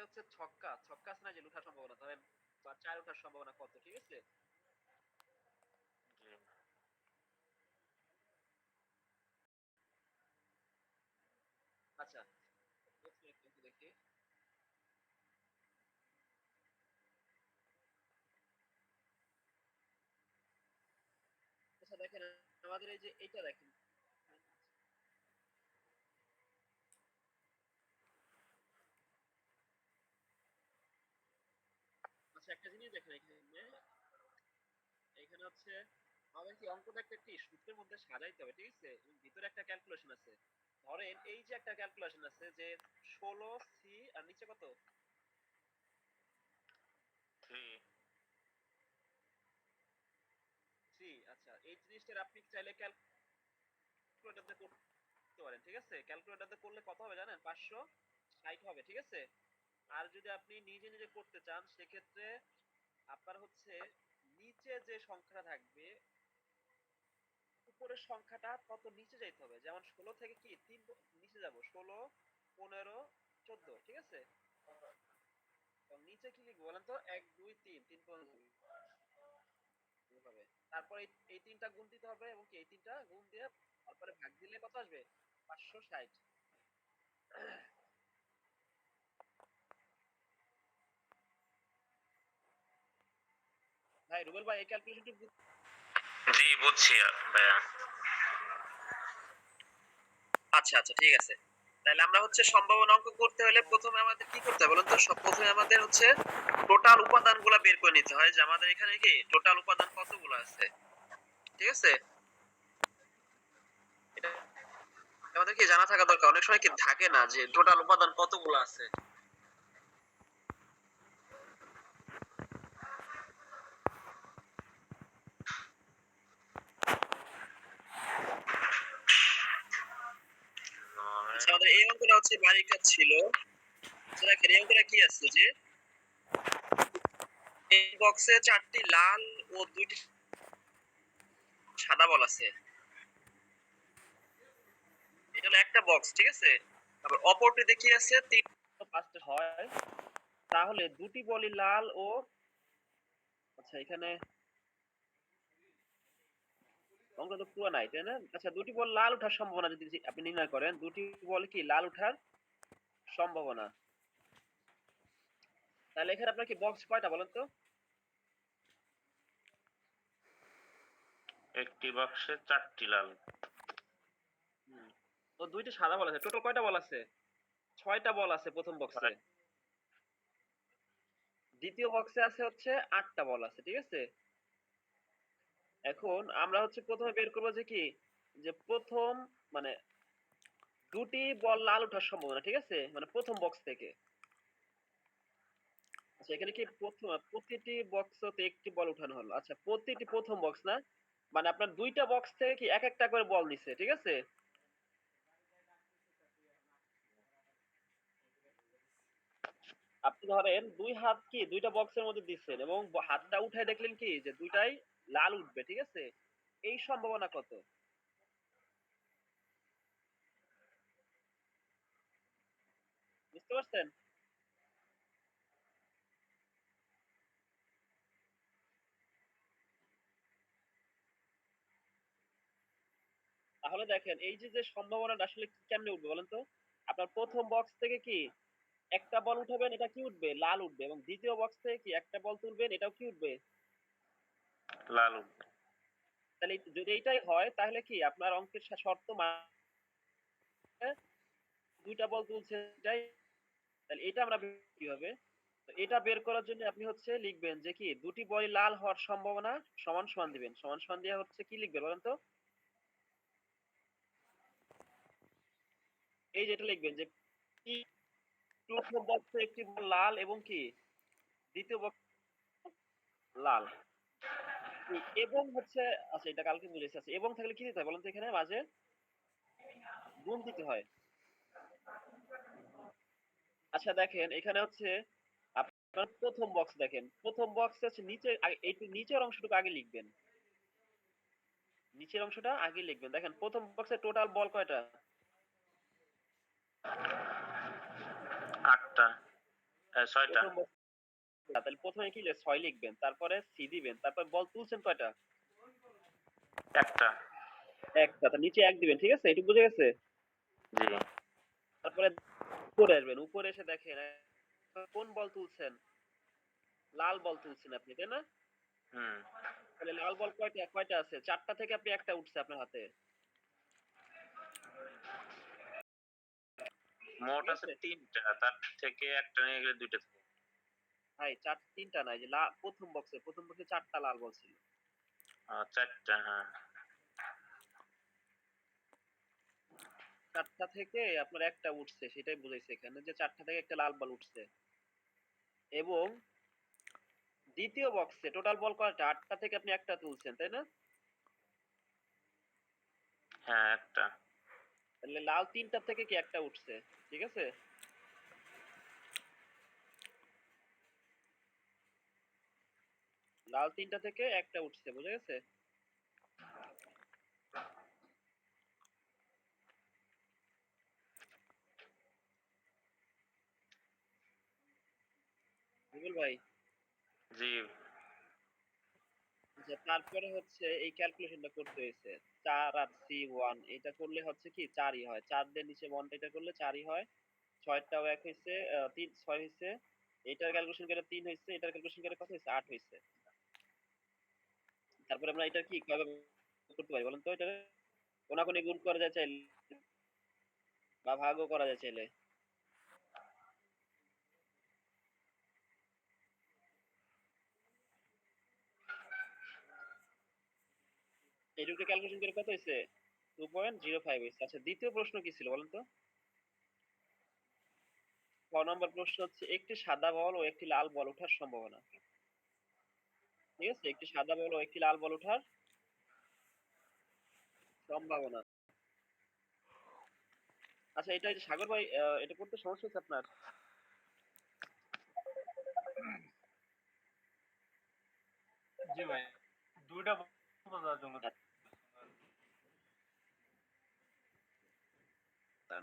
থাকে হচ্ছে ছক্কা। ছক্কা না যে লুঠার সম্ভাবনা ধরেন বা চার ওঠার সম্ভাবনা কত ঠিক আছে? আচ্ছা দেখি। আচ্ছা দেখেন আমাদের এই যে এটা দেখেন একটা জিনিস দেখেন এখানে এখানে হচ্ছে আমাদের কি অঙ্কটাকে একটি সূত্রের মধ্যে সাজাইতে হবে ঠিক আছে? ভিতরে একটা ক্যালকুলেশন আছে। ধরেন এই যে একটা ক্যালকুলেশন আছে যে ষোলো সি আর নিচে কত? থ্রি আচ্ছা এই জিনিসটার আপনি চাইলে ক্যালকুলেটরতে করতে পারেন ঠিক আছে? ক্যালকুলেটরতে করলে কত হবে জানেন? পাঁচশো ষাট হবে ঠিক আছে? আর যদি আপনি নিজে নিজে করতে চান, সেক্ষেত্রে আপনার হচ্ছে নিচে যে সংখ্যাটা থাকবে, উপরের সংখ্যাটা তত নিচে যাইতে হবে? যেমন ষোলো থেকে কি? তিন নিচে যাব। ষোলো, পনেরো, চোদ্দ, ঠিক আছে? নিচে কি লিখব বলেন তো? এক, দুই, তিন। তিন এভাবে তারপর এই তিনটা গুণ দিতে হবে এবং এই তিনটা গুণ দিয়ে তারপরে ভাগ দিলে কত আসবে? পাঁচশো ষাট। ভাই রুবেল ভাই এই ক্যালকুলেশনটি জি বুঝছি ভাইয়া। আচ্ছা আচ্ছা ঠিক আছে। তাহলে আমরা হচ্ছে সম্ভাবনা অঙ্ক করতে হলে প্রথমে আমাদের কি করতে হবে বলুন তো? প্রথমে আমাদের হচ্ছে টোটাল উপাদানগুলো বের করে নিতে হয়। যে আমাদের এখানে কি? টোটাল উপাদান কতগুলো আছে? ঠিক আছে? আমাদের কি জানা থাকা দরকার? অনেক সময় কি থাকে না যে টোটাল উপাদান কতগুলো আছে? আচ্ছা আমাদের এই অঙ্কটা হচ্ছে বাড়ির কাজ ছিল। আচ্ছা দেখেন এই অঙ্কটা কি আছে যে? এই বক্সে চারটি লাল ও দুইটি সাদা বল আছে। এটা একটা বক্স ঠিক আছে? তারপর অপরটিতে কি আছে? তিন পাঁচটা হয়। তাহলে দুটি বলই লাল ও আচ্ছা এখানে অঙ্ক তো পুরো নাই তাই না? আচ্ছা দুটি বল লাল ওঠার সম্ভাবনা যদি আপনি নির্ণয় করেন দুটি বল কি লাল ওঠার সম্ভাবনা? তাহলে এখানে আপনার কি বক্স কয়টা বলেন তো? একটি বক্সে চারটি লাল। তো দুইটি সাদা বল আছে। টোটাল কয়টা বল আছে? ছয়টা বল আছে প্রথম বক্সে দ্বিতীয় বক্সে আছে হচ্ছে আটটা বল আছে ঠিক আছে? এখন আমরা হচ্ছে প্রথমে বের করব যে কি? যে প্রথম মানে দুটি বল লাল ওঠার সম্ভাবনা, ঠিক আছে? মানে প্রথম বক্স থেকে। আচ্ছা এখানে কি প্রথম, প্রতিটি বক্সতে একটি বল উঠানো হলো? আচ্ছা প্রতিটি প্রথম বক্স না? মানে আপনার দুইটা বক্স থেকে কি এক একটা করে বল নিছে, ঠিক আছে? আপনি ধরেন দুই হাত কি দুইটা বক্সের মধ্যে দিচ্ছেন এবং হাতটা উঠায় দেখলেন কি? যে দুইটাই লাল উঠবে, ঠিক আছে? এই সম্ভাবনা কত? বুঝতে পারছেন? তাহলে দেখেন, এই যে যে সম্ভাবনাটা আসলে কেমনে উঠবে বলেন তো? আপনার প্রথম বক্স থেকে কি একটা বল উঠাবেন, এটা কি উঠবে? লাল উঠবে এবং দ্বিতীয় বক্স থেকে কি একটা বল তুলবেন, এটাও কি উঠবে? লাল উঠবে। তাহলে যদি এইটাই হয়, তাহলে কি আপনার অঙ্কের শর্ত দুইটা বল তুলছে এটাই? তাহলে এটা আমরা কি হবে এটা বের করার জন্য আপনি হচ্ছে লিখবেন যে কি, দুটি বল লাল হওয়ার সম্ভাবনা সমান সমান দিবেন। সমান সমান দিয়ে হচ্ছে কি লিখবেন বলেন তো? এই যেটা লিখবেন যে একটি লাল এবং কি, দ্বিতীয় বক্স লাল। এবং হচ্ছে আচ্ছা এটা কালকে বুঝেছি আচ্ছা এবং থাকলে কি দিতে হয় বলেন তো এখানে মাঝে গুণ দিতে হয়। আচ্ছা দেখেন এখানে হচ্ছে আপনার প্রথম বক্স দেখেন। প্রথম বক্স হচ্ছে নিচে এইটু নিচের অংশটুকু আগে লিখবেন। নিচের অংশটা আগে লিখবেন। দেখেন প্রথম বক্সে টোটাল বল কয়টা? আটটা ছয়টা। তাহলে প্রথমে কি লিখবেন? ছয় লিখবেন তারপরে সি দিবেন তারপর বল তুলছেন কয়টা? একটা। একটা তার নিচে এক দিবেন ঠিক আছে? এটুকু বুঝে গেছে? জি। তারপরে উপরে আসবেন উপরে এসে দেখেন কোন বল তুলছেন? লাল বল তুলছেন আপনি তাই না? হুম। তাহলে লাল বল কয়টা কয়টা আছে? চারটা থেকে আপনি একটা উঠছে আপনার হাতে। মোট আছে। তিনটা তার থেকে একটা নিয়ে গেলে দুইটা ভাই চার তিনটা নাই যে প্রথম বক্সে প্রথম বক্সে চারটা লাল বল ছিল। চারটা হ্যাঁ। চারটা থেকে আপনার একটা উঠছে সেটাই বুঝাইছে এখানে যে চারটা থেকে একটা লাল বল উঠছে। এবং দ্বিতীয় বক্সে টোটাল বল কয়টা? আটটা থেকে আপনি একটা তুলছেন তাই না? হ্যাঁ একটা। তাহলে লাল তিনটা থেকে কি একটা উঠছে? ঠিক আছে? লাল তিনটা থেকে একটা উঠছে বুঝা গেছে? রুবেল ভাই। জি। আচ্ছা তারপরে হচ্ছে এই ক্যালকুলেশনটা করতে হয়েছে। চার আর সি ওয়ান এটা করলে হচ্ছে কি? চারই হয়। চার দিয়ে নিচে ওয়ানটা এটা করলে চারই হয়। ছয়টাও এক হয়েছে তিন ছয় হয়েছে। এটার ক্যালকুলেশন করে তিন হয়েছে এটার ক্যালকুলেশন করে কত হয়েছে? আট হয়েছে। তারপরে আমরা এটা কি কীভাবে করতে পারি বলেন তো? এটা কোনাকুনি গুণ করা যায় চাইলে বা ভাগও করা যায় চাইলে। এইটুকু ক্যালকুলেশন করে কত হয়েছে টু পয়েন্ট জিরো ফাইভ হয়েছে আচ্ছা দ্বিতীয় প্রশ্ন কি ছিল বলেন তো? ক নম্বর প্রশ্ন হচ্ছে, একটি সাদা বল ও একটি লাল বল ওঠার সম্ভাবনা। ঠিক আছে? একটি সাদা বল ও একটি লাল বল ওঠার। সম্ভাবনা। আচ্ছা এটা সাগর ভাই এটা করতে সমস্যা হচ্ছে আপনার? জি ভাই দুইটা জন্য। তার